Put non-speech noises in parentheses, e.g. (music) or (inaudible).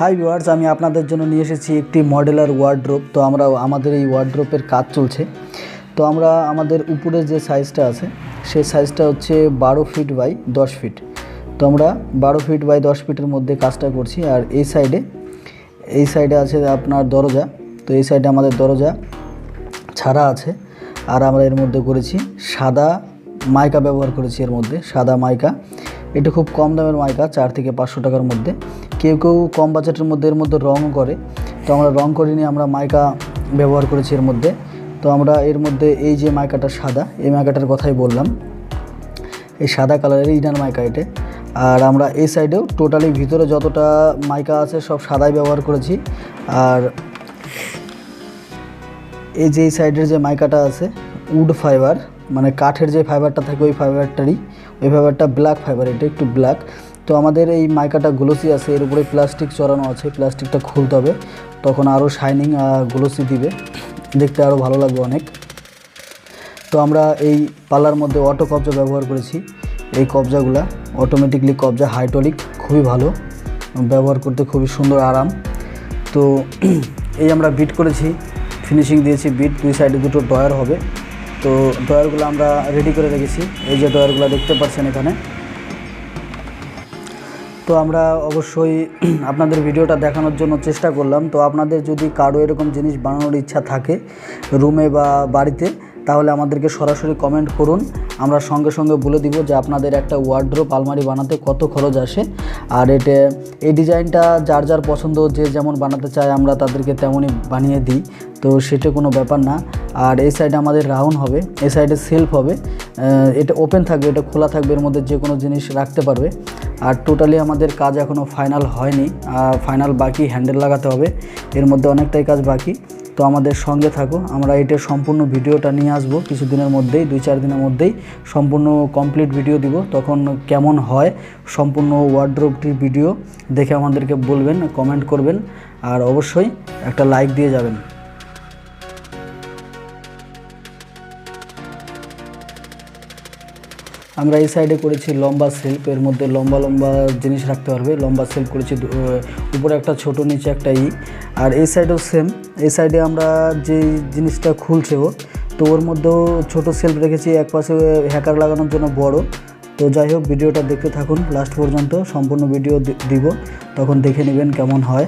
Hi viewers আমি আপনাদের জন্য নিয়ে এসেছি একটি মডেলার ওয়ার্ড্রোপ তো আমরা আমাদের এই ওয়ার্ড্রোপের কাজ চলছে। তো আমরা আমাদের উপরে যে সাইজটা আছে, সেই সাইজটা হচ্ছে বারো ফিট বাই দশ ফিট তো আমরা বারো ফিট বাই দশ ফিটের মধ্যে কাজটা করছি। আর এই সাইডে এই সাইডে আছে আপনার দরজা। তো এই সাইডে আমাদের দরজা ছাড়া আছে। আর আমরা এর মধ্যে করেছি সাদা মাইকা ব্যবহার করেছি এর মধ্যে, সাদা মাইকা। এটা খুব কম দামের মাইকা, চার থেকে পাঁচশো টাকার মধ্যে। কেউ কেউ কম বাজেটের মধ্যে, এর মধ্যে রঙও করে। তো আমরা রং করিনি, আমরা মাইকা ব্যবহার করেছি এর মধ্যে। তো আমরা এর মধ্যে এই যে মাইকাটা সাদা, এই মাইকাটার কথাই বললাম। এই সাদা কালারের ইনার মাইকা এটা। আর আমরা এই সাইডেও টোটালি ভিতরে যতটা মাইকা আছে সব সাদাই ব্যবহার করেছি। আর এই যে এই সাইডের যে মাইকাটা আছে উড ফাইবার মানে কাঠের যে ফাইবারটা থাকে, ওই ফাইবারটারই ওই ফাইবারটা ব্ল্যাক ফাইবার এটা একটু ব্ল্যাক তো আমাদের এই মাইকাটা গ্লোসি আছে, এর উপরে প্লাস্টিক চড়ানো আছে প্লাস্টিকটা খুলতে হবে। তখন আরও শাইনিং গ্লোসি দিবে। দেখতে আরও ভালো লাগবে অনেক। তো আমরা এই পাল্লার মধ্যে অটো কবজা ব্যবহার করেছি। এই কবজাগুলা অটোমেটিকলি কবজা হাইড্রোলিক খুবই ভালো। ব্যবহার করতে খুবই সুন্দর, আরাম। তো (clears throat) এই আমরা বিট করেছি ফিনিশিং দিয়েছি বিট দুই সাইডে দুটো ডয়ার হবে। তো ডয়ারগুলো আমরা রেডি করে রেখেছি। এই যে ডয়ারগুলো দেখতে পাচ্ছেন এখানে। তো আমরা অবশ্যই (clears throat) আপনাদের ভিডিওটা দেখানোর জন্য চেষ্টা করলাম। তো আপনাদের যদি কারও এরকম জিনিস বানানোর ইচ্ছা থাকে রুমে বা বাড়িতে, তাহলে আমাদেরকে সরাসরি কমেন্ট করুন। আমরা সঙ্গে সঙ্গে বলে দিব যে আপনাদের একটা ওয়ার্ড্রোপ আলমারি বানাতে কত খরচ আসে। আর এটা এই ডিজাইনটা যার যার পছন্দ, যে যেমন বানাতে চায় আমরা তাদেরকে তেমনই বানিয়ে দিই। তো সেটা কোনো ব্যাপার না। আর এই সাইডে আমাদের রাউন্ড হবে, এই সাইডে সেলফ হবে। এটা ওপেন থাকবে, এটা খোলা থাকবে, এর মধ্যে যে কোনো জিনিস রাখতে পারবে। আর টোটালি আমাদের কাজ এখনও ফাইনাল হয়নি ফাইনাল বাকি হ্যান্ডেল লাগাতে হবে, এর মধ্যে অনেকটাই কাজ বাকি। তো আমাদের সঙ্গে থাকো, আমরা এটার সম্পূর্ণ ভিডিওটা নিয়ে আসব, কিছুদিনের মধ্যেই, দুই চার দিনের মধ্যেই সম্পূর্ণ কমপ্লিট ভিডিও দিব, তখন কেমন হয় সম্পূর্ণ ওয়ার্ড্রোপটির ভিডিও দেখে আমাদেরকে বলবেন কমেন্ট করবেন, আর অবশ্যই একটা লাইক দিয়ে যাবেন। আমরা এই সাইডে করেছি লম্বা সেলফ এর মধ্যে লম্বা লম্বা জিনিস রাখতে পারবে। লম্বা সেলফ করেছি উপরে একটা ছোট, নিচে একটা ই। আর এই সাইডেও সেম এই সাইডে আমরা যে জিনিসটা খুলছে ও, তো ওর মধ্যেও ছোট সেলফ রেখেছি, এক পাশে হ্যাকার লাগানোর জন্য বড়। তো যাই হোক, ভিডিওটা দেখতে থাকুন লাস্ট পর্যন্ত সম্পূর্ণ ভিডিও দিব, তখন দেখে নেবেন কেমন হয়।